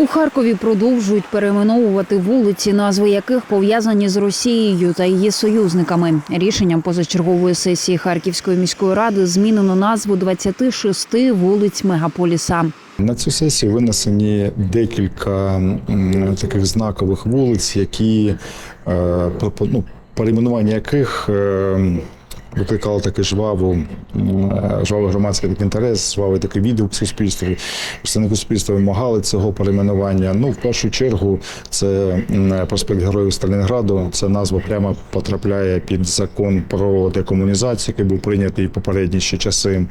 У Харкові продовжують перейменовувати вулиці, назви яких пов'язані з Росією та її союзниками. Рішенням позачергової сесії Харківської міської ради змінено назву 26 вулиць мегаполіса. На цю сесію винесені декілька таких знакових вулиць, які е, ну, перейменування яких е, викликало такий жваву, жвавий громадський інтерес, жвавий такий відгук суспільстві. Представники суспільства вимагали цього перейменування. Ну, в першу чергу, це проспект Героїв Сталінграду. Ця назва прямо потрапляє під закон про декомунізацію, який був прийнятий в попередні ще часи.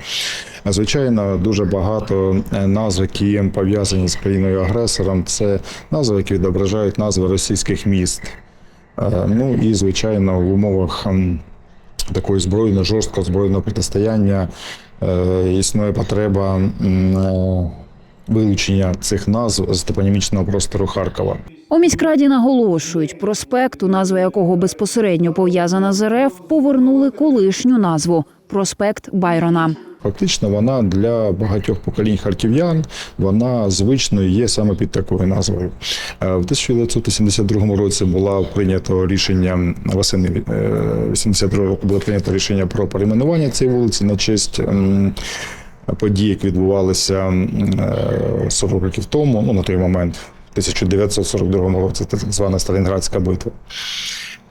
Звичайно, дуже багато е, назв, які пов'язані з країною агресором. Це назви, які відображають назви російських міст. Е, Ну і звичайно, в умовах такої збройної, жорсткого збройного протистояння е, існує потреба вилучення цих назв з топонімічного простору Харкова. У міськраді наголошують, проспекту, назва якого безпосередньо пов'язана з РФ, повернули колишню назву проспект Байрона. Фактично, вона для багатьох поколінь харків'ян вона звичною є саме під такою назвою. Е, В 1982 році було прийнято рішення восени е, 82 року було прийнято рішення про перейменування цієї вулиці на честь. ем, Подій, які відбувалися е, 40 років тому, ну на той момент, в 1942 році, це так звана Сталінградська битва.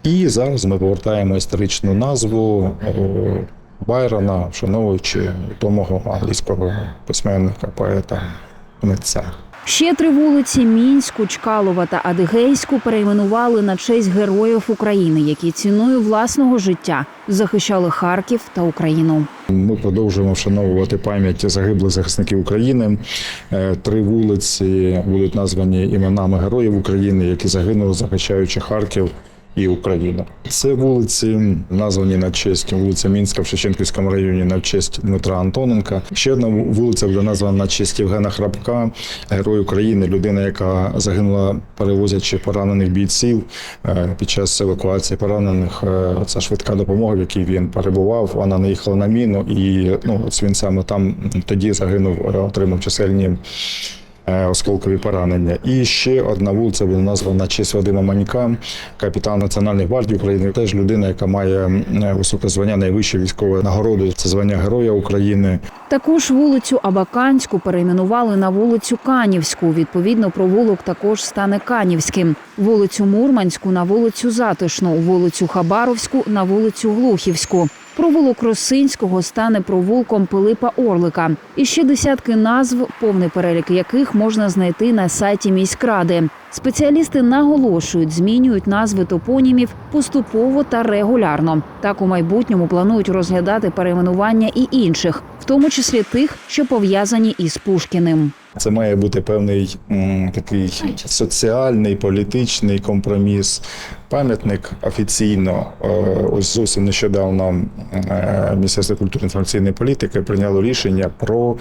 І зараз ми повертаємо історичну назву е, Байрона, вшановуючи відомого англійського письменника, поета, митця. Ще три вулиці Мінську, Чкалова та Адигейську перейменували на честь героїв України, які ціною власного життя захищали Харків та Україну. Ми продовжуємо вшановувати пам'ять загиблих захисників України. Е, Три вулиці будуть названі іменами героїв України, які загинули, захищаючи Харків і Україну. Це вулиці названі на честь вулиця Мінська в Шевченківському районі на честь Дмитра Антоненка. Ще одна вулиця буде названа на честь Євгена Храпка, герой України, людина, яка загинула, перевозячи поранених бійців е, під час евакуації поранених. Це швидка допомога, в якій він перебував. Вона не їхала на міну, і ну ось він саме там тоді загинув, е, отримав чисельні. Е, Осколкові поранення. І ще одна вулиця буде названа на честь Вадима Манька, капітан Національної гвардії України. Теж людина, яка має високе звання найвищої військової нагороди. Це звання Героя України. Також вулицю Абаканську перейменували на вулицю Канівську. Відповідно, провулок також стане Канівським. Вулицю Мурманську на вулицю Затишну, вулицю Хабаровську на вулицю Глухівську. Провулок Росинського стане провулком Пилипа Орлика. І ще десятки назв, повний перелік яких можна знайти на сайті міськради. Спеціалісти наголошують, змінюють назви топонімів поступово та регулярно. Так у майбутньому планують розглядати перейменування і інших, в тому числі тих, що пов'язані із Пушкіним. Це має бути певний м, такий соціальний, політичний компроміс. Пам'ятник офіційно, е, ось зовсім нещодавно е, Міністерство культури та інформаційної політики прийняло рішення про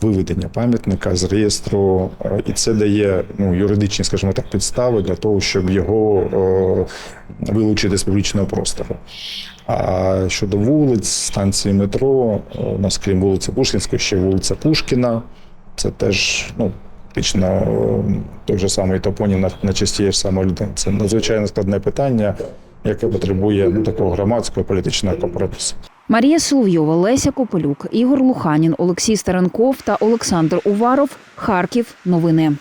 виведення пам'ятника з реєстру, е, і це дає ну, юридичні, скажімо так, підстави для того, щоб його вилучити з публічного простору. А щодо вулиць, станції метро, у нас крім вулиці Пушкінської, ще вулиця Пушкіна. Це теж ну, фактично той же самий топонім на, на самої людини. Це надзвичайно складне питання, яке потребує ну, такого громадського політичного компромісу. Марія Соловйова, Леся Копелюк, Ігор Луханін, Олексій Старенков та Олександр Уваров. Харків. Новини.